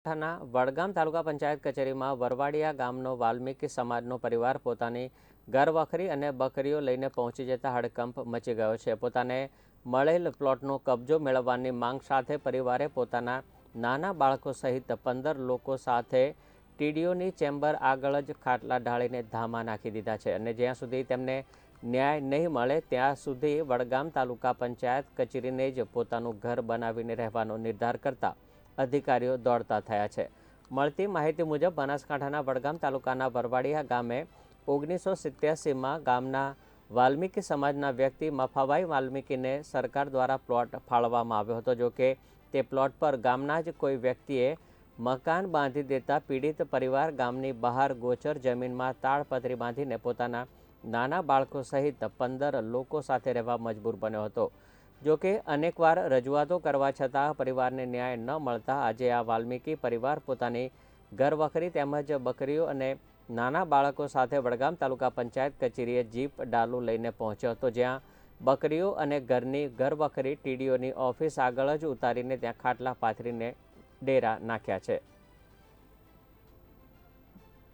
બનાસકાંઠાના વડગામ તાલુકા પંચાયત કચેરીમાં વરવાડિયા ગામનો વાલ્મીકી સમાજનો પરિવાર પોતાની ઘરવખરી અને બકરીઓ લઈને પહોંચી જતા હડકંપ મચી ગયો છે. પોતાને મળેલ પ્લોટનો કબજો મેળવવાની માંગ સાથે પરિવારે પોતાના નાના બાળકો સહિત પંદર લોકો સાથે ટીડીઓની ચેમ્બર આગળ જ ખાટલા ઢાળીને ધામા નાખી દીધા છે અને જ્યાં સુધી તેમને ન્યાય નહીં મળે ત્યાં સુધી વડગામ તાલુકા પંચાયત કચેરીને જ પોતાનું ઘર બનાવીને રહેવાનો નિર્ધાર કરતા અધિકારીઓ દોડતા થયા છે. મળતી માહિતી મુજબ, બનાસકાંઠાના વડગામ તાલુકાના વરવાડીયા ગામે ઓગણીસો સિત્યાસીમાં ગામના વાલ્મીકી સમાજના વ્યક્તિ મફાભાઈ વાલ્મીકીને સરકાર દ્વારા પ્લોટ ફાળવવામાં આવ્યો હતો. જો કે, તે પ્લોટ પર ગામના જ કોઈ વ્યક્તિએ મકાન બાંધી દેતા પીડિત પરિવાર ગામની બહાર ગોચર જમીનમાં તાળપત્રી બાંધીને પોતાના નાના બાળકો સહિત પંદર લોકો સાથે રહેવા મજબૂર બન્યો હતો. જો કે અનેકવાર રજૂઆતો કરવા છતાં પરિવારને ન્યાય ન મળતા આજે આ વાલ્મીકી પરિવાર પોતાની ઘરવખરી તેમજ બકરીઓ અને નાના બાળકો સાથે વડગામ તાલુકા પંચાયત કચેરીએ જીપ ડાલુ લઈને પહોંચ્યો હતો. જ્યાં બકરીઓ અને ઘરની ઘરવખરી ટીડીઓની ઓફિસ આગળ જ ઉતારીને ત્યાં ખાટલા પાથરીને ડેરા નાખ્યા છે.